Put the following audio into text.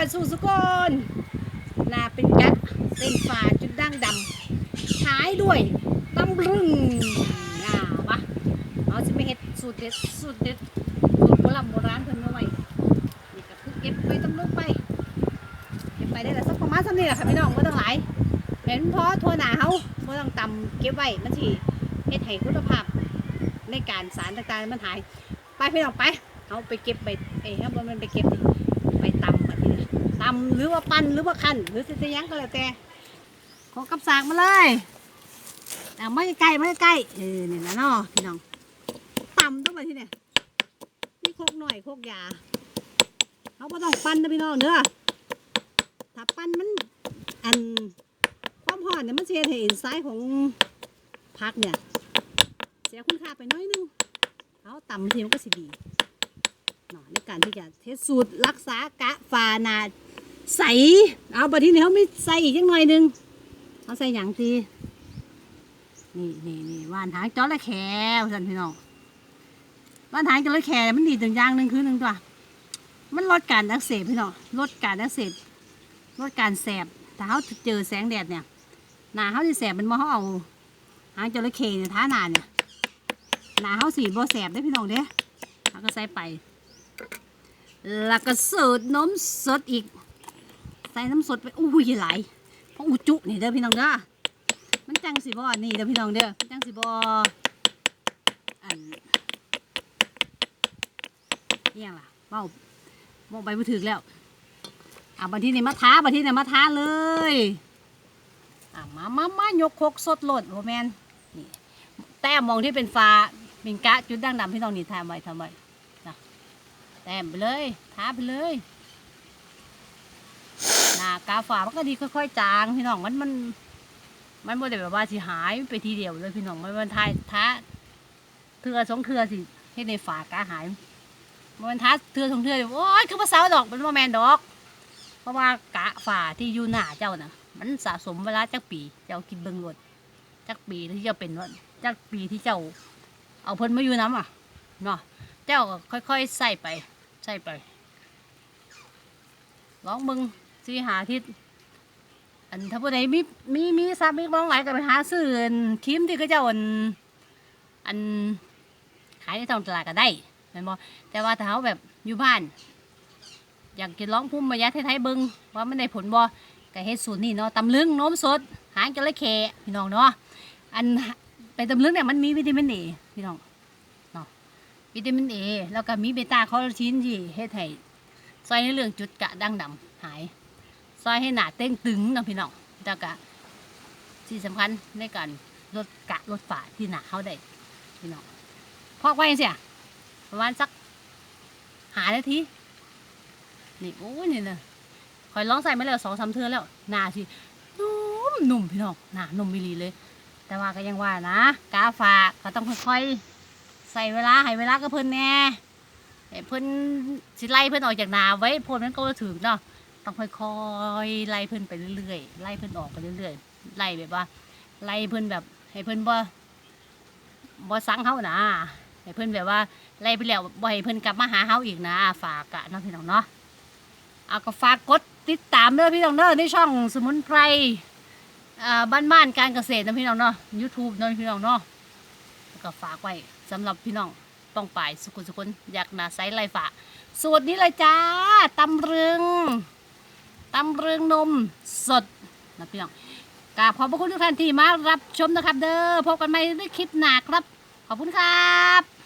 อยสู่สุกนนาเป็นกะเส้นฝาจุดด่างดำขายด้วยตำรึงอ่ามาเอาสิไปเฮ็ดสูตรเด็ดสูตรเด็ดสูตรโบราณโบราณเพิ่นมาไว้นี่ก็คือเก็บไปตำลึงไปเก็บไปได้ละสักประมาณสักนี้แหละค่ะพี่น้องไม่ต้องหลายเป็นเพราะทั่วหนาเขาไม่ต้องตำเก็บไว้มันสิเฮ็ดให้คุณภาพในการสารต่างๆมันหาย ไปพี่น้องไปเอาไปเก็บไปเอ้ยครับมันไปเก็บไปตำอันนี้นะ ตำหรือว่าปั้นหรือว่าคั่นหรือจะยังก็แล้วแต่ขอกับสากมาเลยเอามาใกล้ๆมาใกล้เออเนี่ยนะเนาะพี่น้องตำต้องไปที่เนี่ยนี่โคกหน่อยโคกยาเขาไม่ต้องปั้นนะพี่น้องเด้อถ้าปั้นมันอันความห่อนเนี่ยมันเสียให้อินไซด์ของพักเนี่ยเสียคุณค่าไปน้อยนึงเอาต่ำทีมันก็สิดี ในการที่จะเทสสูตรรักษากะฟานาใส เอาบัดที่นี้เขาไม่ใส่อีกจังหน่อยหนึงเขาใส่อย่างทีนี่นี่นี่ว่านหางจระเข้สันพี่น้องว่านหางจระเข้มันดีถึงอย่างหนึ่งคือหนึ่งตัวมันลดการอักเสบพี่น้องลดการอักเสบลดการแสบถ้าเขาเจอแสงแดดเนี่ยหนาเขาที่แสบมันมาเขาเอาหางจระเข้เนี่ยท้าหนาเนี่ยหนาเขาสีบ่แสบได้พี่น้องเด้เขาก็ใส่ไป แล้วก็สูตรนมสดอีก ใส่น้ำสดไปอู้ยไหลเพราะอุจุนี่เด้อพี่น้องเด้อมันจังสิบ่นี่เด้อพี่น้องเด้อจังสิบ่อันเอี่ยงล่ะเบ้าเบ้าไปบ่ถึกแล้วอะบันที่นี่มาท้าบันที่นี่มาท้าเลยอะมามามายกโคกสดโลดโอแมนนี่แต้มมองที่เป็นฟ้าเป็นกะจุดด่างดำพี่น้องนี่ทำไว้ทำไว้ แต้มไปเลยท้าไปเลยหนากาฝามันก็ดีค่อยๆจางพี่น้องมันมันมันบ่ได้แบบว่าสิหายไปทีเดียวเลยพี่น้องมันมันท้ายท้าเทือสองเทือสิให้ในฝากาหายมันท้าเทือสองเทือเดี๋ยวโอ้ยคือภาษาดอกเป็นโมแมนดอก เพราะว่ากะฝ่าที่อยู่หน้าเจ้าน่ะ มันสะสมเวลาจักปีเจ้ากินเบิ่งรดจักปีที่เจ้าเป็นว่าจักปีที่เจ้า เอาเพิ่นมาอยู่น้ำอะเนาะเจ้าค่อยๆใส่ไป ส่ไปลองมึงสีหาทิศอันถ้าผู้ใดมีมีมีทรัพย์มีมองไหลายก็ไปหาซื้อนครีมที่เขาเจ้าอันอันขายในท้องตลาดก็ได้แม่นบ่แต่ว่าถ้าเขาแบบอยู่บ้าน อยากกินร้องพุ่มมายะไทยๆเบิงว่ามันได้ผลบ่ก็เฮ็ดสูตรนี่เนาะตำลึงนมสด หางจระเข้พี่น้องเนาะอันไปตำลึงเนี่ยมันมีวิตามินเอพี่น้อง วิตามินเอแล้วก็มีเบต้าคอลลาเจนที่เฮ็ดให้ซอยในเรื่องจุดกระดังดำหาย ซอยให้หน้าเต้งตึงเนาะพี่น้องแล้วก็ที่สำคัญในการลดกะลดฝาที่หนาเขาได้พี่น้องพอกไว้จังซี่ประมาณสักหานาทีนี่โอ้ยนี่นะคอยลองใส่มาแล้วสองสามเทือแล้วหนาสินุ่มนุ่มพี่น้องหนานุ่มมิลีเลย แต่ว่าก็ยังว่านะ กาฝากก็ต้องค่อยๆ ใส่เวลาให้เวลากับเพิ่นแน่ให้เพิ่นสิไล่เพิ่นออกจากนาไว้พวกนั้นก็ถึงเนาะต้องค่อยๆไล่เพิ่นไปเรื่อยๆไล่เพิ่นออกไปเรื่อยๆไล่แบบว่า ไล่เพิ่นแบบให้เพิ่นบ่บ่สังเฮานะให้เพิ่นแบบว่าไล่ไปแล้วบ่ให้เพิ่นกลับมาหาเฮาอีกนะ ฝากกะเนาะพี่น้องเนาะเอาก็ฝากกดติดตามเด้อพี่น้องเด้อในช่องสมุนไพรบ้านบ้านการเกษตรนะพี่น้องเนาะ YouTube เนาะพี่น้องเนาะก็ฝากไว้ สำหรับพี่น้องต้องไปสุขุนสุขุนอยากหนาไซส์ไรฝาสูตรนี้เลยจ้าตำรึงตำรึงนมสดนะพี่น้องกราบขอบพระคุณทุกท่านที่มารับชมนะครับ เด้อพบกันใหม่ในคลิปหน้าครับ ขอบคุณครับ